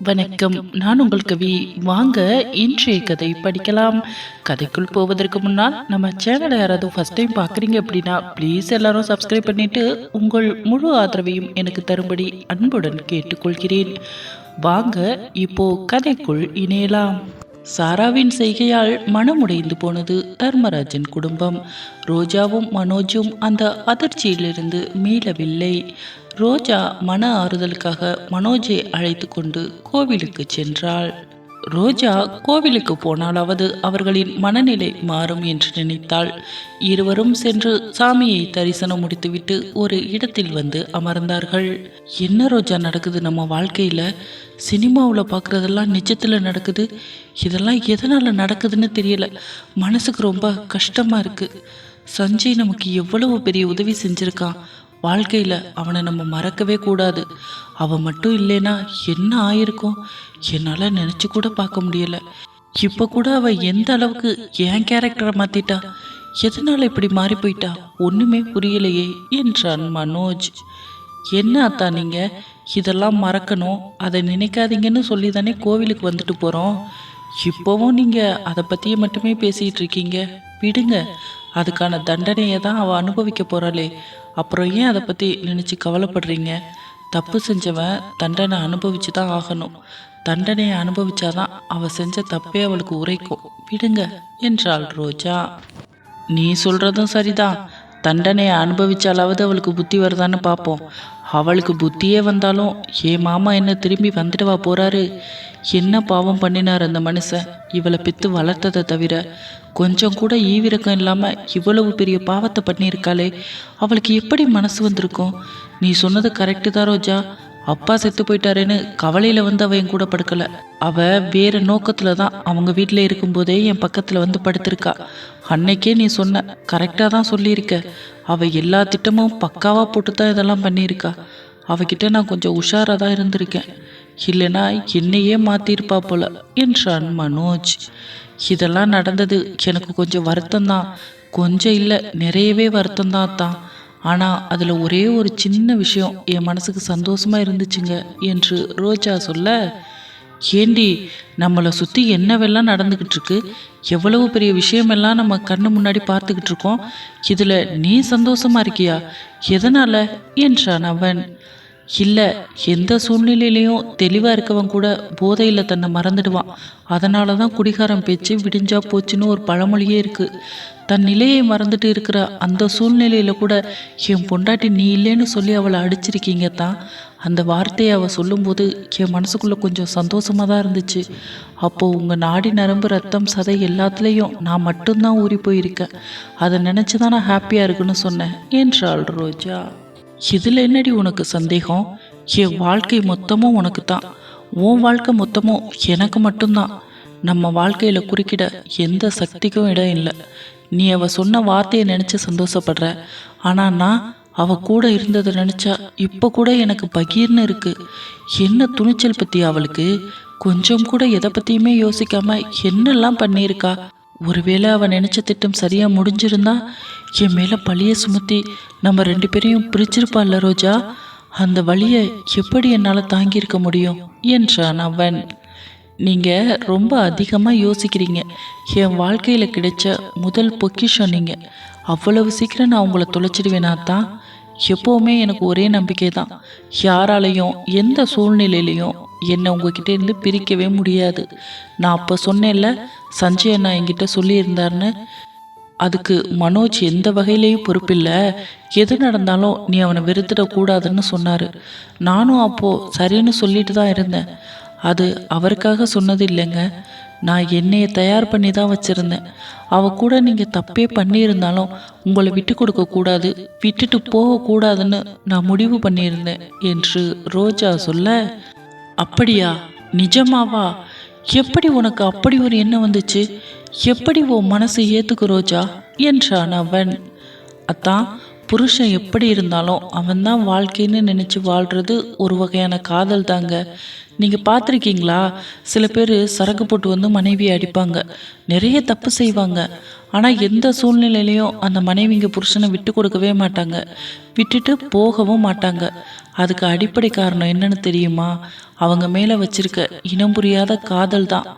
வணக்கம். நான் உங்கள் கவி. வாங்க இன்றைய கதை படிக்கலாம். கதைக்குள் போவதற்கு முன்னால் நம்ம சேனலை யாராவது ஃபர்ஸ்ட் டைம் பார்க்குறீங்க அப்படின்னா ப்ளீஸ் எல்லாரும் சப்ஸ்கிரைப் பண்ணிட்டு உங்கள் முழு ஆதரவையும் எனக்கு தரும்படி அன்புடன் கேட்டுக்கொள்கிறேன். வாங்க இப்போ கதைக்குள் இணையலாம். சாராவின் செய்கையால் மனமுடைந்து போனது தர்மராஜன் குடும்பம். ரோஜாவும் மனோஜும் அந்த அதிர்ச்சியிலிருந்து மீளவில்லை. ரோஜா மன ஆறுதலுக்காக மனோஜை அழைத்து கொண்டு கோவிலுக்கு சென்றாள். ரோஜா கோவிலுக்கு போனாலாவது அவர்களின் மனநிலை மாறும் என்று நினைத்தாள். இருவரும் சென்று சாமியை தரிசனம் முடித்துவிட்டு ஒரு இடத்தில் வந்து அமர்ந்தார்கள். என்ன ரோஜா நடக்குது நம்ம வாழ்க்கையில? சினிமாவில் பார்க்குறதெல்லாம் நிஜத்தில் நடக்குது. இதெல்லாம் எதனால் நடக்குதுன்னு தெரியல. மனசுக்கு ரொம்ப கஷ்டமாக இருக்குது சஞ்சய் நமக்கு எவ்வளவு பெரிய உதவி செஞ்சுருக்கான். வாழ்க்கையில் அவனை நம்ம மறக்கவே கூடாது. அவன் மட்டும் இல்லைனா என்ன ஆயிருக்கும்? என்னால் நினச்சி கூட பார்க்க முடியல. இப்போ கூட அவள் எந்த அளவுக்கு என் கேரக்டரை மாற்றிட்டா எதனால் இப்படி மாறி போயிட்டா? ஒன்றுமே புரியலையே என்றான் மனோஜ். என்ன அத்தா நீங்கள் இதெல்லாம் மறக்கணும். அதை நினைக்காதீங்கன்னு சொல்லி தானே கோவிலுக்கு வந்துட்டு போகிறோம் இப்போவும் நீங்கள் அதை பற்றியே மட்டுமே பேசிகிட்டு இருக்கீங்க. விடுங்க. அதுக்கான தண்டனையை தான் அவள் அனுபவிக்க போகிறாளே அப்புறம் ஏன் அதை பற்றி நினச்சி கவலைப்படுறீங்க? தப்பு செஞ்சவன் தண்டனை அனுபவிச்சு தான் ஆகணும். தண்டனையை அனுபவிச்சாதான் அவள் செஞ்ச தப்பே அவளுக்கு உரைக்கும். விடுங்க என்றாள் ரோஜா. நீ சொல்கிறதும் சரிதான். தண்டனையை அனுபவிச்சாலாவது அவளுக்கு புத்தி வருதான்னு பார்ப்போம். அவளுக்கு புத்தியே வந்தாலும் என் மாமா என்ன திரும்பி வந்துடுவா போறாரு? என்ன பாவம் பண்ணினார் அந்த மனுஷன்? இவளை பித்து வளர்த்ததை தவிர கொஞ்சம் கூட ஈவிரக்கம் இல்லாமல் இவ்வளவு பெரிய பாவத்தை பண்ணியிருக்காளே. அவளுக்கு எப்படி மனசு வந்திருக்கும்? நீ சொன்னது கரெக்டு தான் ரோஜா. அப்பா செத்து போயிட்டாருன்னு கவலையில் வந்து அவன் கூட படுக்கல. அவ வேற நோக்கத்துல தான் அவங்க வீட்டில் இருக்கும்போதே என் பக்கத்தில் வந்து படுத்திருக்கா. அன்னைக்கே நீ சொன்ன கரெக்டாக தான் சொல்லியிருக்க. அவ எல்லா திட்டமும் பக்காவாக போட்டு தான் இதெல்லாம் பண்ணியிருக்கா. அவகிட்ட நான் கொஞ்சம் உஷாராக தான் இருந்திருக்கேன். இல்லைனா என்னையே மாத்திருப்பா போல என்றான் மனோஜ். இதெல்லாம் நடந்தது எனக்கு கொஞ்சம் வருத்தம்தான். கொஞ்சம் இல்லை நிறையவே வருத்தம்தான் தான் ஆனால் அதில் ஒரே ஒரு சின்ன விஷயம் என் மனசுக்கு சந்தோஷமாக இருந்துச்சுங்க என்று ரோஜா சொல்ல ஏண்டி நம்மளை சுற்றி என்னவெல்லாம் நடந்துக்கிட்டு இருக்கு எவ்வளவு பெரிய விஷயமெல்லாம் நம்ம கண்ணு முன்னாடி பார்த்துக்கிட்டு இருக்கோம்? இதில் நீ சந்தோஷமாக இருக்கியா? எதனால்? என்றான் அவன். இல்லை எந்த சூழ்நிலையிலையும் தெளிவாக இருக்கவன் கூட போதையில் தன்னை மறந்துடுவான். அதனால தான் குடிகாரம் பேச்சு விடிஞ்சா போச்சுன்னு ஒரு பழமொழியே இருக்குது தன் நிலையை மறந்துட்டு இருக்கிற அந்த சூழ்நிலையில் கூட என் பொண்டாட்டி நீ இல்லைன்னு சொல்லி அவளை அடிச்சிருக்கீங்க தான். அந்த வார்த்தையை அவள் சொல்லும்போது என் மனசுக்குள்ளே கொஞ்சம் சந்தோஷமாக தான் இருந்துச்சு. அப்போது உங்கள் நாடி நரம்பு ரத்தம் சதை எல்லாத்துலேயும் நான் மட்டும்தான் ஊறி போயிருக்கேன். அதை நினச்சி தான் நான் ஹாப்பியாக இருக்குன்னு சொன்னேன். என்றாள் ரோஜா. இதில் என்னடி உனக்கு சந்தேகம்? என் வாழ்க்கை மொத்தமும் உனக்கு தான் உன் வாழ்க்கை மொத்தமும் எனக்கு மட்டும்தான். நம்ம வாழ்க்கையில் குறுக்கிட எந்த சக்திக்கும் இடம் இல்லை. நீ அவள் சொன்ன வார்த்தையை நினச்சி சந்தோஷப்படுற. ஆனால் நான் அவள் கூட இருந்ததை நினச்சா இப்போ கூட எனக்கு பகீர்னு இருக்குது என்ன துணிச்சல் பற்றி அவளுக்கு? கொஞ்சம் கூட எதை பற்றியுமே யோசிக்காமல் என்னெல்லாம் பண்ணியிருக்கா? ஒருவேளை அவன் நினைச்ச திட்டம் சரியா முடிஞ்சிருந்தா என் மேல பழிய சுமத்தி நம்ம ரெண்டு பேரையும் பிரிச்சிருப்பாள்ல ரோஜா? அந்த வழியை எப்படி என்னால் தாங்கியிருக்க முடியும்? என்றான் அவன். நீங்கள் ரொம்ப அதிகமாக யோசிக்கிறீங்க. என் வாழ்க்கையில் கிடைச்ச முதல் பொக்கிஷம் நீங்கள் அவ்வளவு சீக்கிரம் நான் உங்களை தொலைச்சிடுவேனா தான் எப்போவுமே எனக்கு ஒரே நம்பிக்கை தான் யாராலையும் எந்த சூழ்நிலையிலையும் என்னை உங்ககிட்ட இருந்து பிரிக்கவே முடியாது. நான் அப்போ சொன்னேன்ல சஞ்சய் அண்ணா என்கிட்ட சொல்லியிருந்தாருன்னு. அதுக்கு மனோஜ் எந்த வகையிலையும் பொறுப்பில்லை. எது நடந்தாலும் நீ அவனை வெறுத்துடக்கூடாதுன்னு சொன்னார். நானும் அப்போது சரின்னு சொல்லிட்டு தான் இருந்தேன். அது அவருக்காக சொன்னது இல்லைங்க. நான் என்னையை தயார் பண்ணி தான் வச்சுருந்தேன். அவ கூட நீங்கள் தப்பே பண்ணியிருந்தாலும் உங்களை விட்டு கொடுக்கக்கூடாது விட்டுட்டு போகக்கூடாதுன்னு நான் முடிவு பண்ணியிருந்தேன் என்று ரோஜா சொல்ல அப்படியா? நிஜமாவா? எப்படி உனக்கு அப்படி ஒரு எண்ணம் வந்துச்சு? எப்படி உன் மனசு ஏத்துக்கு ரோஜா? என்றான் அவன். அத்தான் புருஷன் எப்படி இருந்தாலும் அவன்தான் வாழ்க்கைன்னு நினச்சி வாழ்கிறது ஒரு வகையான காதல் தாங்க நீங்கள் பார்த்துருக்கீங்களா? சில பேர் சரக்கு போட்டு வந்து மனைவியை அடிப்பாங்க. நிறைய தப்பு செய்வாங்க. ஆனால் எந்த சூழ்நிலையிலையும் அந்த மனைவிங்க புருஷனை விட்டு கொடுக்கவே மாட்டாங்க. விட்டுட்டு போகவும் மாட்டாங்க. அதுக்கு அடிப்படை காரணம் என்னன்னு தெரியுமா? அவங்க மேலே வச்சிருக்க இனம் புரியாத காதல் தான்.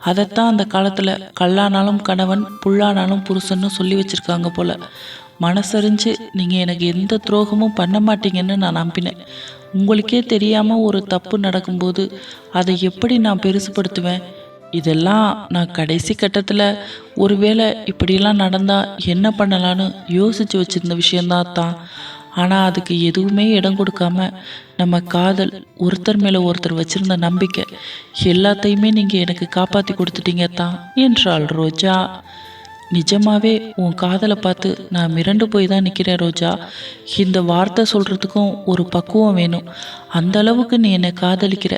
அதைத்தான் அந்த காலத்தில் கல்லானாலும் கணவன் புல்லானாலும் புருஷன்னு சொல்லி வச்சிருக்காங்க போல. மனசறிஞ்சு நீங்கள் எனக்கு எந்த துரோகமும் பண்ண மாட்டீங்கன்னு நான் நம்பினேன். உங்களுக்கே தெரியாமல் ஒரு தப்பு நடக்கும்போது அதை எப்படி நான் பெருசுப்படுத்துவேன்? இதெல்லாம் நான் கடைசி கட்டத்தில் ஒருவேளை இப்படியெல்லாம் நடந்தால் என்ன பண்ணலான்னு யோசித்து வச்சிருந்த விஷயந்தான் தான். ஆனால் அதுக்கு எதுவுமே இடம் கொடுக்காம நம்ம காதல் ஒருத்தர் மேலே ஒருத்தர் வச்சிருந்த நம்பிக்கை எல்லாத்தையுமே நீங்கள் எனக்கு காப்பாற்றி கொடுத்துட்டீங்க தான் என்றாள் ரோஜா. நிஜமாவே உன் காதலை பார்த்து நான் மிரண்டு போய் தான் நிற்கிறேன் ரோஜா. இந்த வார்த்தை சொல்கிறதுக்கும் ஒரு பக்குவம் வேணும். அந்த அளவுக்கு நீ என்னை காதலிக்கிற.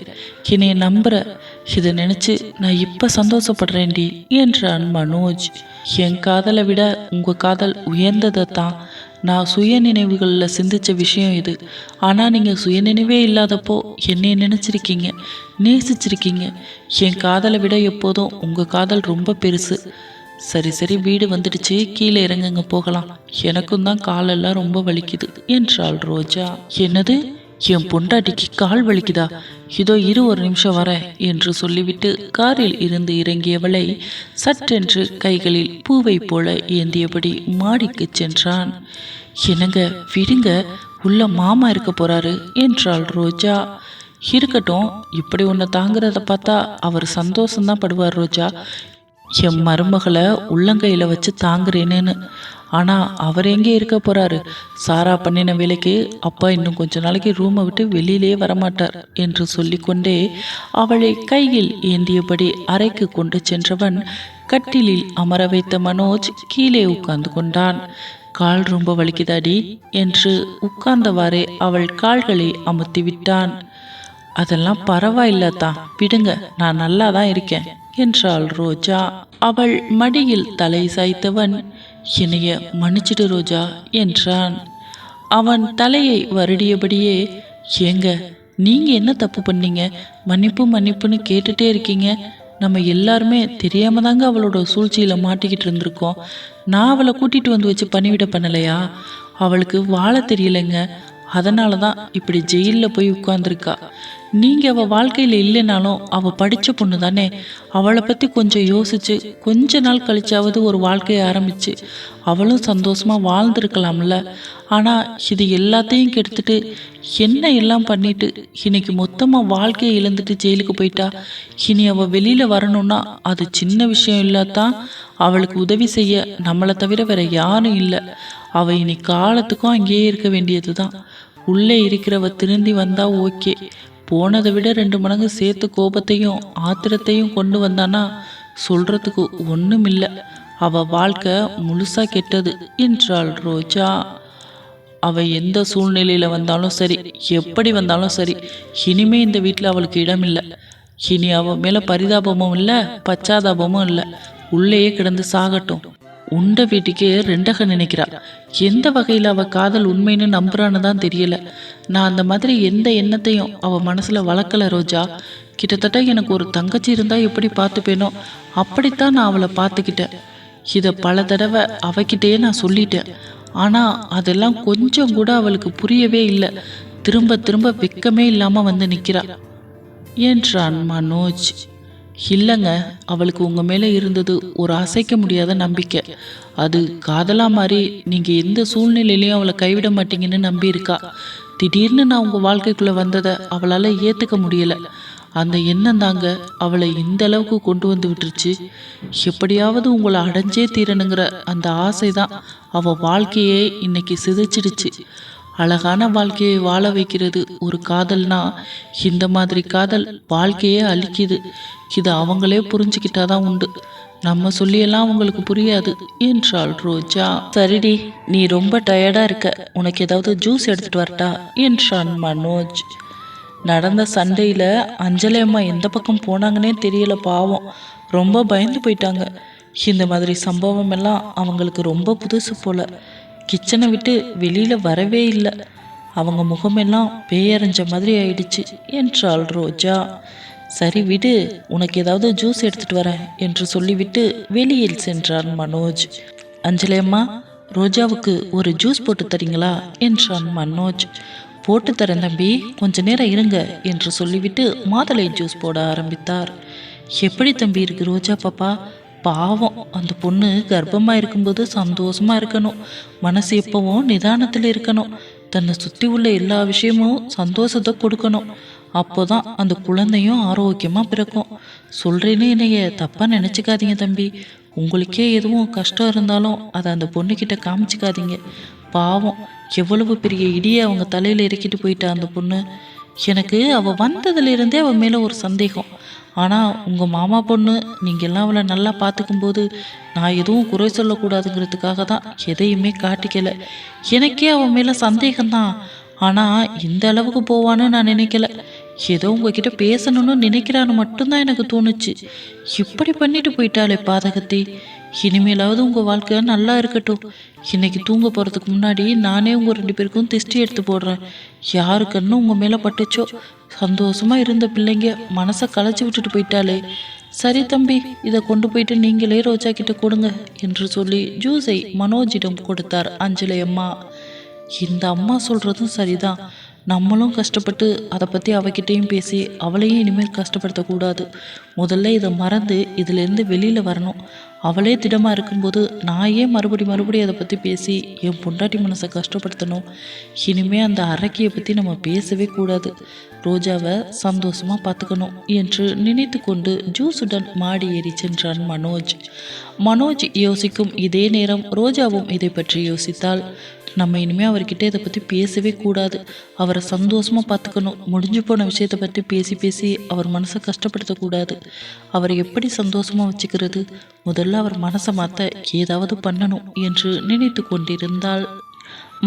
என்னை நம்புற. இதை நினச்சி நான் இப்போ சந்தோஷப்படுறேன்டி என்றான் மனோஜ். என் காதலை விட உங்கள் காதல் உயர்ந்ததை தான். நான் சுய நினைவுகளில் சிந்திச்ச விஷயம் இது. ஆனால் நீங்கள் சுயநினைவே இல்லாதப்போ என்னை நினச்சிருக்கீங்க. நேசிச்சிருக்கீங்க. என் காதலை விட எப்போதும் உங்கள் காதல் ரொம்ப பெருசு. சரி சரி வீடு வந்துடுச்சு. கீழே இறங்குங்க போகலாம். எனக்கும் தான் காலெல்லாம் ரொம்ப வலிக்குது என்றாள் ரோஜா. என்னது? என் பொண்டாட்டிக்கு கால் வலிக்குதா? இதோ இரு ஒரு நிமிஷம் வர என்று சொல்லிவிட்டு காரில் இருந்து இறங்கியவளை சற்றென்று கைகளில் பூவை போல ஏந்தியபடி மாடிக்கு சென்றான். என்னங்க விடுங்க உள்ள மாமா இருக்க போறாரு என்றாள் ரோஜா. இருக்கட்டும் இப்படி ஒன்று தாங்குறத பார்த்தா அவர் சந்தோஷம்தான் படுவார் ரோஜா. என் மருமகளை உள்ளங்கையில் வச்சு தாங்குறேனேன்னு. ஆனால் அவர் எங்கே இருக்க போறாரு? சாரா பண்ணின வேலைக்கு அப்பா இன்னும் கொஞ்ச நாளைக்கு ரூமை விட்டு வெளியிலே வரமாட்டார் என்று சொல்லிக்கொண்டே அவளை கையில் ஏந்தியபடி அறைக்கு கொண்டு சென்றவன் கட்டிலில் அமர வைத்த மனோஜ் கீழே உட்கார்ந்து கொண்டான். கால் ரொம்ப வலிக்குதாடி? என்று உட்கார்ந்தவாறே அவள் கால்களை அமுத்தி விட்டான் அதெல்லாம் பரவாயில்லத்தான் விடுங்க. நான் நல்லா தான் இருக்கேன். என்றாள் ரோஜா. அவள் மடியில் தலை சாய்த்தவன் என்னைய மன்னிச்சிடு ரோஜா என்றான். அவன் தலையை வருடியபடியே ஏங்க நீங்க என்ன தப்பு பண்ணீங்க? மன்னிப்பு மன்னிப்புன்னு கேட்டுட்டே இருக்கீங்க. நம்ம எல்லாருமே தெரியாம தாங்க அவளோட சூழ்ச்சியில மாட்டிக்கிட்டு இருந்திருக்கோம். நான் அவளை கூட்டிட்டு வந்து வச்சு பணிவிட பண்ணலையா? அவளுக்கு வாழ தெரியலைங்க. அதனால தான் இப்படி ஜெயிலில் போய் உட்காந்துருக்கா நீங்கள் அவள் வாழ்க்கையில் இல்லைனாலும் அவள் படித்த பொண்ணு தானே அவளை பற்றி கொஞ்சம் யோசித்து கொஞ்ச நாள் கழிச்சாவது ஒரு வாழ்க்கையை ஆரம்பிச்சு அவளும் சந்தோஷமாக வாழ்ந்துருக்கலாம்ல. ஆனால் இது எல்லாத்தையும் கெடுத்துட்டு என்ன எல்லாம் பண்ணிட்டு இன்னைக்கு மொத்தமாக வாழ்க்கையை இழந்துட்டு ஜெயிலுக்கு போயிட்டா? இனி அவள் வெளியில் வரணும்னா அது சின்ன விஷயம் இல்லாதான் அவளுக்கு உதவி செய்ய நம்மளை தவிர வேற யாரும் இல்லை. அவள் இனி காலத்துக்கும் அங்கேயே இருக்க வேண்டியது தான் உள்ளே இருக்கிறவ திருந்தி வந்தா ஓகே. போனதை விட ரெண்டு மடங்கு சேர்த்து கோபத்தையும் ஆத்திரத்தையும் கொண்டு வந்தானா? சொல்றதுக்கு ஒன்றும் இல்லை அவ வாழ்க்கை முழுசா கெட்டது என்றாள் ரோஜா. அவ எந்த சூழ்நிலையில வந்தாலும் சரி எப்படி வந்தாலும் சரி இனிமே இந்த வீட்டில் அவளுக்கு இடம் இல்லை இனி அவ மேல பரிதாபமும் இல்லை பச்சாதாபமும் இல்லை. உள்ளேயே கிடந்து சாகட்டும். உண்ட வீட்டுக்கே ரெண்டக நினைக்கிறா. எந்த வகையில் அவ காதல் உண்மைன்னு நம்புறான்னு தான் தெரியல. நான் அந்த மாதிரி எந்த எண்ணத்தையும் அவ மனசுல வளர்க்கல ரோஜா. கிட்டத்தட்ட எனக்கு ஒரு தங்கச்சி இருந்தா எப்படி பார்த்துப்பேனோ அப்படித்தான் நான் அவளை பார்த்துக்கிட்டேன். இதை பல தடவை அவகிட்டே நான் சொல்லிட்டேன். ஆனால் அதெல்லாம் கொஞ்சம் கூட அவளுக்கு புரியவே இல்லை. திரும்ப திரும்ப வெக்கமே இல்லாமல் வந்து நிற்கிறா என்றான் மனோஜ். இல்லைங்க அவளுக்கு உங்கள் மேலே இருந்தது ஒரு அசைக்க முடியாத நம்பிக்கை. அது காதலாக மாதிரி நீங்கள் எந்த சூழ்நிலையிலையும் அவளை கைவிட மாட்டீங்கன்னு நம்பியிருக்கா. திடீர்னு நான் உங்கள் வாழ்க்கைக்குள்ளே வந்ததை அவளால் ஏற்றுக்க முடியலை. அந்த எண்ணம் தாங்க அவளை இந்த அளவுக்கு கொண்டு வந்து விட்டுருச்சு. எப்படியாவது உங்களை அடைஞ்சே தீரணுங்கிற அந்த ஆசை தான் அவள் வாழ்க்கையே இன்னைக்கு சிதைச்சிடுச்சு. அழகான வாழ்க்கையை வாழ வைக்கிறது. ஒரு காதல்னா இந்த மாதிரி காதல் வாழ்க்கையே அழிக்குது. இது அவங்களே புரிஞ்சுக்கிட்டாதான் உண்டு. நம்ம சொல்லியெல்லாம் அவங்களுக்கு புரியாது. என்றாள் ரோஜா. சரிடி நீ ரொம்ப டயர்டா இருக்க. உனக்கு ஏதாவது ஜூஸ் எடுத்துட்டு வரட்டா? என்றான் மனோஜ். நடந்த சண்டையில் அஞ்சலி அம்மா எந்த பக்கம் போனாங்கன்னே தெரியல பாவம். ரொம்ப பயந்து போயிட்டாங்க. இந்த மாதிரி சம்பவம் எல்லாம் அவங்களுக்கு ரொம்ப புதுசு போல. கிச்சனை விட்டு வெளியில் வரவே இல்லை. அவங்க முகமெல்லாம் பேயறிஞ்ச மாதிரி ஆயிடுச்சு என்றாள் ரோஜா. சரி விடு உனக்கு ஏதாவது ஜூஸ் எடுத்துட்டு வரேன் என்று சொல்லிவிட்டு வெளியில் சென்றான் மனோஜ். அஞ்சலி அம்மா ரோஜாவுக்கு ஒரு ஜூஸ் போட்டு தரீங்களா? என்றான் மனோஜ். போட்டு தரேன் தம்பி கொஞ்ச நேரம் இருங்க என்று சொல்லிவிட்டு மாதுளை ஜூஸ் போட ஆரம்பித்தார். எப்படி தம்பி இருக்கு ரோஜா பாப்பா? பாவம். அந்த பொண்ணு கர்ப்பமாக இருக்கும்போது சந்தோஷமா இருக்கணும். மனசு எப்பவும் நிதானத்தில் இருக்கணும். தன்னை சுற்றி உள்ள எல்லா விஷயமும் சந்தோஷத்தை கொடுக்கணும். அப்போதான் அந்த குழந்தையும் ஆரோக்கியமாக பிறக்கும். சொல்கிறேன்னு என்னைய தப்பாக நினச்சிக்காதீங்க தம்பி. உங்களுக்கே எதுவும் கஷ்டம் இருந்தாலும் அதை அந்த பொண்ணுக்கிட்ட காமிச்சிக்காதீங்க. பாவம். எவ்வளவு பெரிய இடியை அவங்க தலையில் இறக்கிட்டு போயிட்டா அந்த பொண்ணு. எனக்கு அவள் வந்ததுலேருந்தே அவள் மேலே ஒரு சந்தேகம். ஆனால் உங்கள் மாமா பொண்ணு நீங்கள்லாம் அவளை நல்லா பார்த்துக்கும்போது நான் எதுவும் குறை சொல்லக்கூடாதுங்கிறதுக்காக தான் எதையுமே காட்டிக்கல. எனக்கே அவன் மேலே சந்தேகம்தான். ஆனால் இந்த அளவுக்கு போவான்னு நான் நினைக்கல. ஏதோ உங்ககிட்ட பேசணும்னு நினைக்கிறான்னு மட்டும்தான் எனக்கு தோணுச்சு. இப்படி பண்ணிட்டு போயிட்டாளே பாதகத்தை. இனிமேலாவது உங்கள் வாழ்க்கை நல்லா இருக்கட்டும். இன்னைக்கு தூங்க போகிறதுக்கு முன்னாடி நானே உங்கள் ரெண்டு பேருக்கும் திஷ்டி எடுத்து போடுறேன். யாரு கண்ணு மேலே பட்டுச்சோ? சந்தோஷமாக இருந்த பிள்ளைங்க மனசை களைச்சி விட்டுட்டு போயிட்டாலே சரி தம்பி இதை கொண்டு போயிட்டு நீங்களே ரோஜா கிட்ட கொடுங்க என்று சொல்லி ஜூஸை மனோஜிடம் கொடுத்தார் அஞ்சலி அம்மா. இந்த அம்மா சொல்கிறதும் சரிதான். நம்மளும் கஷ்டப்பட்டு அதை பற்றி அவகிட்டையும் பேசி அவளையும் இனிமேல் கஷ்டப்படுத்தக்கூடாது. முதல்ல இதை மறந்து இதிலேருந்து வெளியில் வரணும். அவளே திடமாக இருக்கும்போது நான் ஏன் மறுபடி மறுபடியும் அதை பற்றி பேசி என் பொண்டாட்டி மனசை கஷ்டப்படுத்தணும்? இனிமே அந்த அரக்கியை பற்றி நம்ம பேசவே கூடாது. ரோஜாவை சந்தோஷமாக பார்த்துக்கணும் என்று நினைத்து கொண்டு ஜூஸுடன் மாடி ஏறி சென்றான் மனோஜ். மனோஜ் யோசிக்கும் இதே நேரம் ரோஜாவும் இதை பற்றி யோசித்தாள். நம்ம இனிமேல் அவர்கிட்ட இதை பற்றி பேசவே கூடாது. அவரை சந்தோஷமாக பார்த்துக்கணும். முடிஞ்சு போன விஷயத்தை பற்றி பேசி பேசி அவர் மனசை கஷ்டப்படுத்தக்கூடாது அவரை எப்படி சந்தோஷமாக வச்சுக்கிறது? முதல்ல அவர் மனசை மாற்ற ஏதாவது பண்ணணும் என்று நினைத்து கொண்டிருந்தாள்.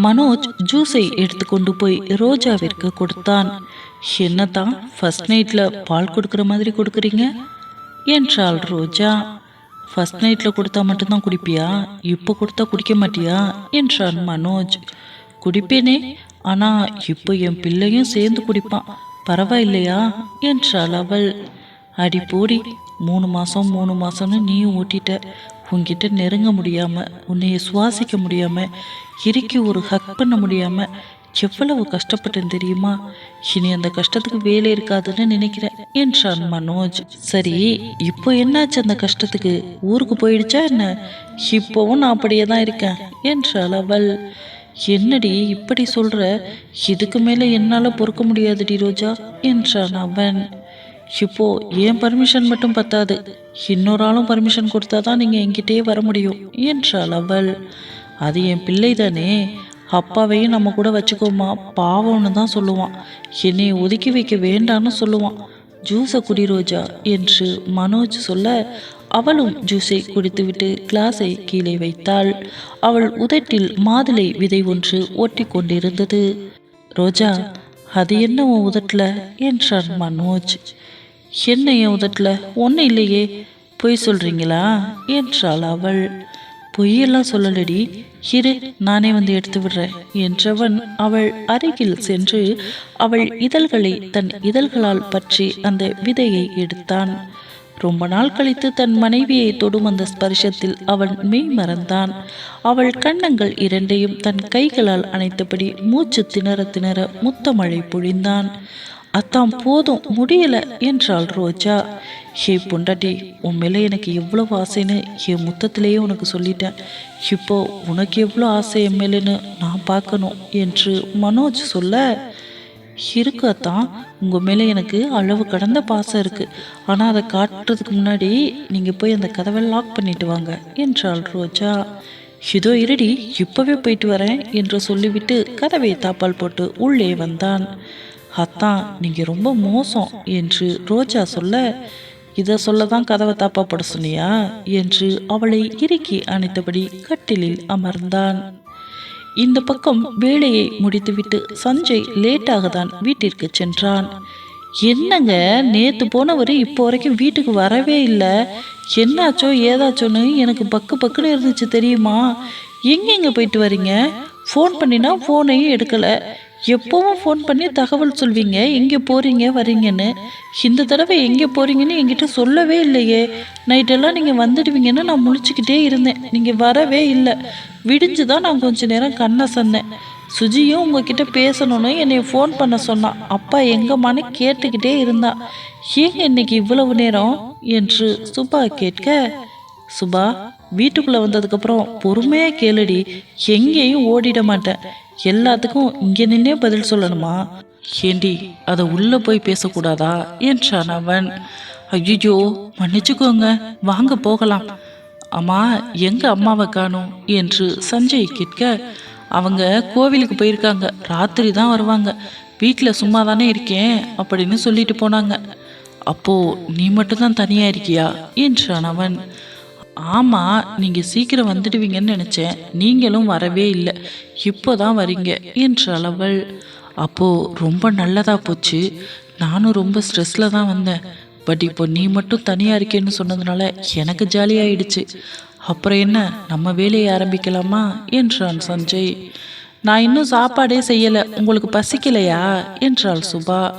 மனோஜ் ஜூஸை எடுத்துக்கொண்டு போய் ரோஜாவிற்கு கொடுத்தான். என்னதான் ஃபர்ஸ்ட் நைட்டில் பால் கொடுக்குற மாதிரி கொடுக்குறீங்க? என்றாள் ரோஜா. ஃபர்ஸ்ட் நைட்டில் கொடுத்தா மட்டும்தான் குடிப்பியா? இப்போ கொடுத்தா குடிக்க மாட்டியா? என்றான் மனோஜ். குடிப்பேனே. ஆனால் இப்போ என் பிள்ளையும் சேர்ந்து குடிப்பான். பரவாயில்லையா? என்றாள் அவள். அடி போடி மூணு மாதம் மூணு மாதம்னு நீயும் ஓட்டிட்ட. உன்கிட்ட நெருங்க முடியாமல் உன்னைய சுவாசிக்க முடியாமல் இறுக்கி ஒரு ஹக் பண்ண முடியாமல் எவ்வளவு கஷ்டப்பட்டேன் தெரியுமா? இனி அந்த கஷ்டத்துக்கு வேலை இருக்காதுன்னு நினைக்கிறேன் என்றான் மனோஜ். சரி இப்போ என்னாச்சு அந்த கஷ்டத்துக்கு? ஊருக்கு போயிடுச்சா என்ன? இப்போவும் நான் அப்படியே தான் இருக்கேன் என்றாள் அவள். என்னடி இப்படி சொல்ற? இதுக்கு மேலே என்னால் பொறுக்க முடியாதுடி ரோஜா என்றான் அவன். இப்போ ஏன் பர்மிஷன் மட்டும் பத்தாது? இன்னொரு ஆளும் பர்மிஷன் கொடுத்தா தான் நீங்க என்கிட்டயே வர முடியும் என்றாள் அவள். அது என் பிள்ளை தானே? அப்பாவையும் நம்ம கூட வச்சுக்கோமா. பாவம்னு தான் சொல்லுவான். என்னை ஒதுக்கி வைக்க வேண்டான்னு சொல்லுவான். ஜூஸை குடி ரோஜா என்று மனோஜ் சொல்ல அவளும் ஜூஸை குடித்துவிட்டு கிளாஸை கீழே வைத்தாள். அவள் உதட்டில் மாதுளை விதை ஒன்று ஒட்டி கொண்டிருந்தது ரோஜா அது என்ன உன் உதட்டில்? என்றார் மனோஜ். என்ன என் உதட்டில்? ஒன்றும் இல்லையே. பொய் சொல்கிறீங்களா என்றாள் அவள். பொய்யெல்லாம் சொல்லலடி. இரு நானே வந்து எடுத்து விடுறேன் என்றவன் அவள் அருகில் சென்று அவள் இதழ்களை தன் இதழ்களால் பற்றி அந்த விதையை எடுத்தான். ரொம்ப நாள் கழித்து தன் மனைவியை தொடும் அந்த ஸ்பர்ஷத்தில் அவன் மெய் மறந்தான். அவள் கண்ணங்கள் இரண்டையும் தன் கைகளால் அணைத்தபடி மூச்சு திணற திணற முத்தமழை பொழிந்தான். அத்தான் போதும் முடியல என்றாள் ரோஜா. ஹே பொண்டாட்டி உன் மேலே எனக்கு எவ்வளவு ஆசைன்னு என் முத்தத்திலேயே உனக்கு சொல்லிட்டேன். இப்போ உனக்கு எவ்வளோ ஆசை என் மேலேன்னு நான் பார்க்கணும் என்று மனோஜ் சொல்ல இருக்கு அத்தான் உங்கள் மேலே எனக்கு அளவு கடந்த பாசம் இருக்குது ஆனால் அதை காட்டுறதுக்கு முன்னாடி நீங்கள் போய் அந்த கதவை லாக் பண்ணிட்டு வாங்க என்றாள் ரோஜா. இதோ இருடி இப்போவே போயிட்டு வரேன் என்று சொல்லிவிட்டு கதவை தாப்பால் போட்டு உள்ளே வந்தான். அத்தான் நீங்கள் ரொம்ப மோசம் என்று ரோஜா சொல்ல இதை சொல்ல தான் கதவை தாப்பா சொன்னியா? என்று அவளை இறுக்கி அணைத்தபடி கட்டிலில் அமர்ந்தான். இந்த பக்கம் வேலையை முடித்துவிட்டு சஞ்சய் லேட்டாக தான் வீட்டிற்கு சென்றான். என்னங்க நேத்து போனவர் இப்போ வரைக்கும் வீட்டுக்கு வரவே இல்லை. என்னாச்சோ ஏதாச்சோன்னு எனக்கு பக்கு பக்குன்னு இருந்துச்சு தெரியுமா? எங்கெங்க போயிட்டு வரீங்க? ஃபோன் பண்ணினா ஃபோனையும் எடுக்கலை. எப்பவும் ஃபோன் பண்ணி தகவல் சொல்வீங்க. எங்கே போகிறீங்க வரீங்கன்னு. இந்த தடவை எங்கே போகிறீங்கன்னு என்கிட்ட சொல்லவே இல்லையே. நைட்டெல்லாம் நீங்கள் வந்துடுவீங்கன்னு நான் முழிச்சுக்கிட்டே இருந்தேன். நீங்கள் வரவே இல்லை. விடிஞ்சு தான் நான் கொஞ்ச நேரம் கண்ணை சொன்னேன் சுஜியும் உங்ககிட்ட பேசணும்னு என்னை ஃபோன் பண்ண சொன்னான் அப்பா எங்கம்மான்னு கேட்டுக்கிட்டே இருந்தான் ஏங்க இன்னைக்கு இவ்வளவு நேரம்? என்று சுபா கேட்க சுபா வீட்டுக்குள்ளே வந்ததுக்கப்புறம் பொறுமையாக கேளுடி. எங்கேயும் ஓடிட மாட்டேன். எல்லாத்துக்கும் இங்கே நின்னே பதில் சொல்லணுமா? ஏண்டி அதை உள்ளே போய் பேசக்கூடாதா? என்றான் அவன். ஐயோ மன்னிச்சுக்கோங்க. வாங்க போகலாம். அம்மா எங்க அம்மாவை காணும் என்று சஞ்சய் கேட்க அவங்க கோவிலுக்கு போயிருக்காங்க. ராத்திரி தான் வருவாங்க. வீட்டில் சும்மா தானே இருக்கேன் அப்படின்னு சொல்லிட்டு போனாங்க. அப்போ நீ மட்டும்தான் தனியா இருக்கியா? என்றான் அவன். ஆமாம் நீங்கள் சீக்கிரம் வந்துடுவீங்கன்னு நினச்சேன். நீங்களும் வரவே இல்லை. இப்போ தான் வரீங்க என்றாள் அவள் அப்போது ரொம்ப நல்லதாக போச்சு. நானும் ரொம்ப ஸ்ட்ரெஸ்ஸில் தான் வந்தேன். பட் இப்போ நீ மட்டும் தனியாக இருக்கேன்னு சொன்னதுனால எனக்கு ஜாலியாகிடுச்சு அப்புறம் என்ன நம்ம வேலையை ஆரம்பிக்கலாமா என்றான் சஞ்சய். நான் இன்னும் சாப்பாடே செய்யலை. உங்களுக்கு பசிக்கலையா என்றாள் சுபா.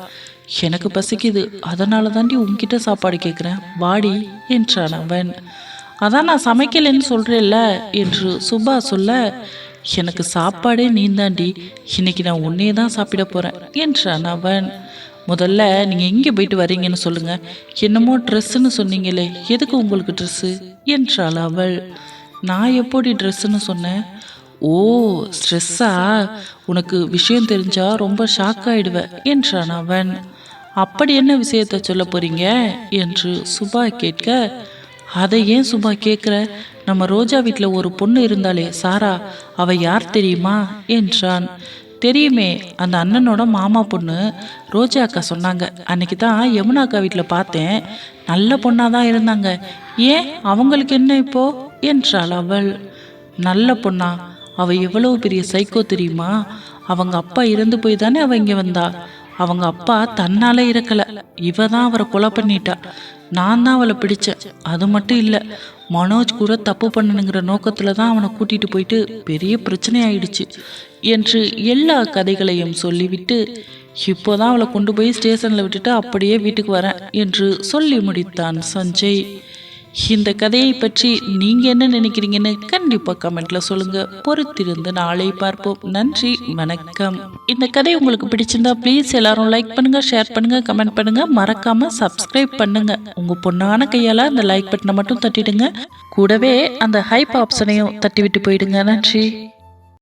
எனக்கு பசிக்குது. அதனால தாண்டி உன்கிட்ட சாப்பாடு கேட்குறேன் வாடி என்றான் அவன். அதான் நான் சமைக்கலைன்னு சொல்கிறேல்ல என்று சுபா சொல்ல எனக்கு சாப்பாடே நீந்தாண்டி. இன்னைக்கு நான் உன்னே தான் சாப்பிட போகிறேன் என்றான் அவன். முதல்ல நீங்கள் எங்கே போயிட்டு வரீங்கன்னு சொல்லுங்கள் என்னமோ ட்ரெஸ்ஸுன்னு சொன்னீங்களே எதுக்கு உங்களுக்கு ட்ரெஸ்ஸு? என்றாள் அவள். நான் எப்படி ட்ரெஸ்ஸுன்னு சொன்னேன்? ஓ ஸ்ட்ரெஸ்ஸா? உனக்கு விஷயம் தெரிஞ்சா ரொம்ப ஷாக் ஆயிடுவேன் என்றான் அவன். அப்படி என்ன விஷயத்த சொல்ல போறீங்க? என்று சுபா கேட்க அதை ஏன் சுபா கேட்குற நம்ம ரோஜா வீட்டில் ஒரு பொண்ணு இருந்தாலே சாரா அவ யார் தெரியுமா? என்றான். தெரியுமே அந்த அண்ணனோட மாமா பொண்ணு ரோஜா அக்கா சொன்னாங்க. அன்னைக்கு தான் யமுனா அக்கா வீட்டில் பார்த்தேன். நல்ல பொண்ணாக தான் இருந்தாங்க. ஏன்? அவங்களுக்கு என்ன இப்போ? என்றாள் அவள். நல்ல பொண்ணா. அவ எவ்வளவு பெரிய சைக்கோ தெரியுமா? அவங்க அப்பா இறந்து போய் தானே அவ இங்கே வந்தா. அவங்க அப்பா தன்னால இறக்கல. இவ தான் அவரை கொலை பண்ணிட்டா. நான் தான் அவளை பிடிச்சேன். அது மட்டும் இல்லை மனோஜ் கூட தப்பு பண்ணணுங்கிற நோக்கத்தில் தான் அவனை கூட்டிகிட்டு போயிட்டு பெரிய பிரச்சனை ஆயிடுச்சு என்று எல்லா கதைகளையும் சொல்லிவிட்டு இப்போதான் அவளை கொண்டு போய் ஸ்டேஷனில் விட்டுட்டு அப்படியே வீட்டுக்கு வரேன் என்று சொல்லி முடித்தான் சஞ்சய். இந்த கதையை பற்றி நீங்கள் என்ன நினைக்கிறீங்கன்னு கண்டிப்பாக கமெண்ட்டில் சொல்லுங்கள் பொறுத்திருந்து நாளை பார்ப்போம். நன்றி வணக்கம். இந்த கதை உங்களுக்கு பிடிச்சிருந்தா ப்ளீஸ் எல்லாரும் லைக் பண்ணுங்கள் ஷேர் பண்ணுங்கள் கமெண்ட் பண்ணுங்கள் மறக்காமல் சப்ஸ்கிரைப் பண்ணுங்கள் உங்கள் பொண்ணான கையால் அந்த லைக் பட்டனை மட்டும் தட்டிடுங்க. கூடவே அந்த ஹைப் ஆப்ஷனையும் தட்டி விட்டு போயிடுங்க. நன்றி.